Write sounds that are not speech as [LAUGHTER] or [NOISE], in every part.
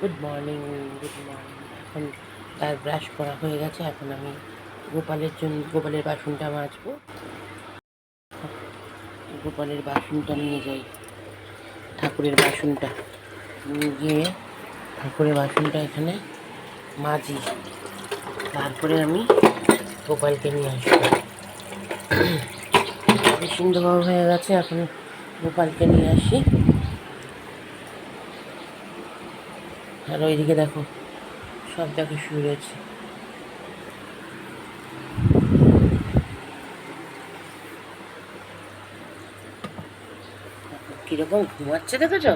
Good morning good morning এখন তার brush করা হয়ে গেছে। এখন আমি গোপালের জন্য, গোপালের বাসনটা মাজবো। গোপালের বাসনটা নিয়ে যাই। ঠাকুরের বাসনটা গিয়ে ঠাকুরের বাসনটা এখানে মাজি। তারপরে আমি গোপালকে নিয়ে আসব। [COUGHS] সিন্ধু হয়ে গেছে। এখন গোপালকে নিয়ে আসি। আর ওইদিকে দেখো, সব দেখো শুয়ে রয়েছে। কীরকম ঘুমাচ্ছে দেখেছ?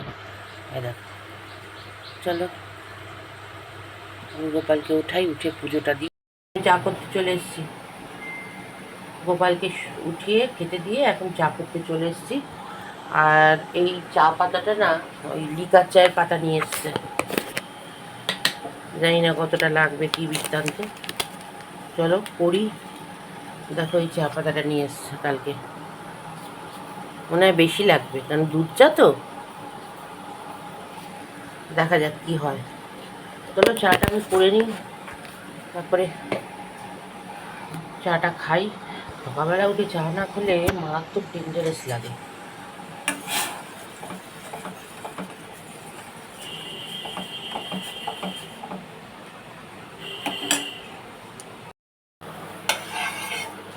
চলো, আমি গোপালকে উঠাই, উঠে পুজোটা দিই। চা করতে চলে এসেছি। গোপালকে উঠিয়ে খেতে দিয়ে এখন চা করতে চলে এসেছি। আর এই চা পাতাটা না, ওই লিকার চায়ের পাতা নিয়ে এসছে। জানি না কতটা লাগবে কি বৃত্তান্ত। চলো করি দেখো এই চা পাতাটা নিয়ে এসছে কালকে। মনে হয় বেশি লাগবে, কারণ দুধ চা তো। দেখা যাক কি হয়। চলো চাটা আমি করে নিই। তারপরে চাটা খাই। সকালবেলা উঠে চা না খেলে মারাত্মক ডেঞ্জারাস লাগে।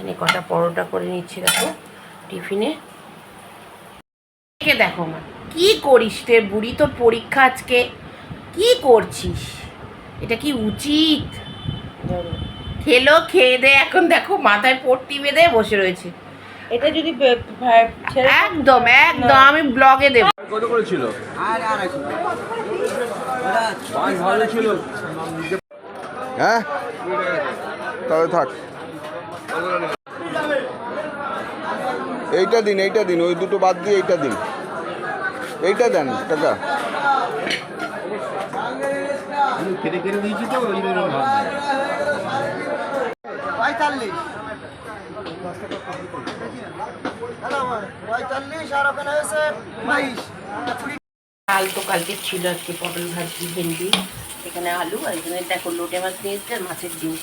এখানে কটা পরোটা করে নিচ্ছি দেখো টিফিনে। দেখো মা কি করিস রে বুড়ি তোর পরীক্ষা আজকে কি করছিস? এটা কি উচিত? খেলো খেয়ে দে এখন দেখো মাথায় পট্টি বেঁধে বসে রয়েছে। এটা যদি একদম একদম আমি ব্লগে দেব। কত করেছিল ভালো ছিল। হ্যাঁ? তাহলে থাক। এইটা দিন এইটা দিন ওই দুটো বাদ দিয়ে এইটা দিন। এইটা দেন টাকা। পঁয়তাল্লিশ। পঁয়তাল্লিশ আর ওখানে হয়েছে বাইশ। কাল তো কালকে ছিল আজকে পটল ভাজি ভেন্ডি এখানে আলু আর এখানে দেখো লোটে মাছ নিয়ে এসছে আর মাছের ডিম।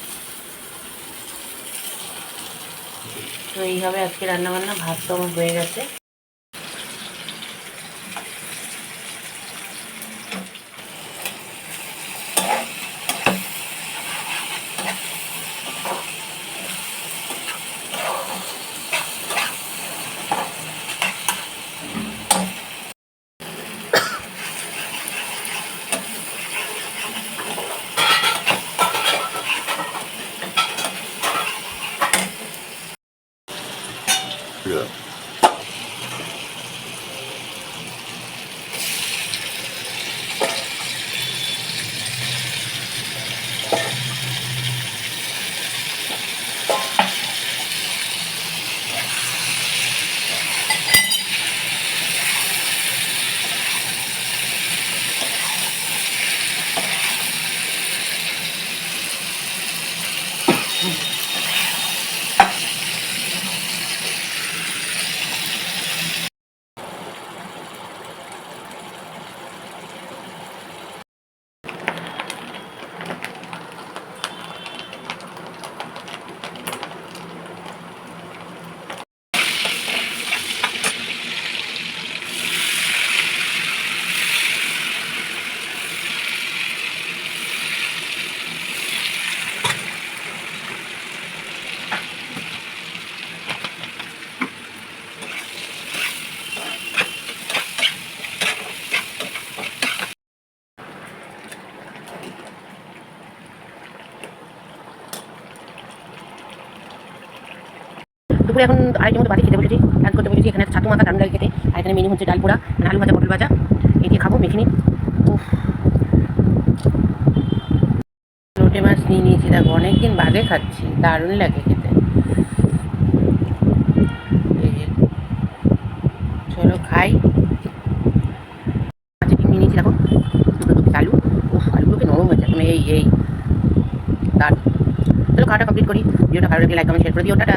তো এইভাবে আজকে রান্নাবান্না ভাত তো আমার হয়ে গেছে। Yeah. দুপুরে এখন আড়াইটার মতো বাড়ি খেতে বসেছি। কাজ করতে বসেছি, এখানে ছাতু মাথা দারুণ খেতে। আর এখানে মেনু হচ্ছে ডাল পোড়া মানে আলু ভাজা, পটল ভাজা। এই দিয়ে খাব মেখে নিই। লোটে মাছ নিয়ে নিয়েছি, দেখো, অনেকদিন বাদে খাচ্ছি, দারুণ লাগে খেতে। চলো খাই। দেখো আলু। নরম এই এই। দারুণ। চলো খাওয়াটা কমপ্লিট করি, ভিডিওটা ভালো লাগলে লাইক কমেন্ট শেয়ার করে দিও, টাটা।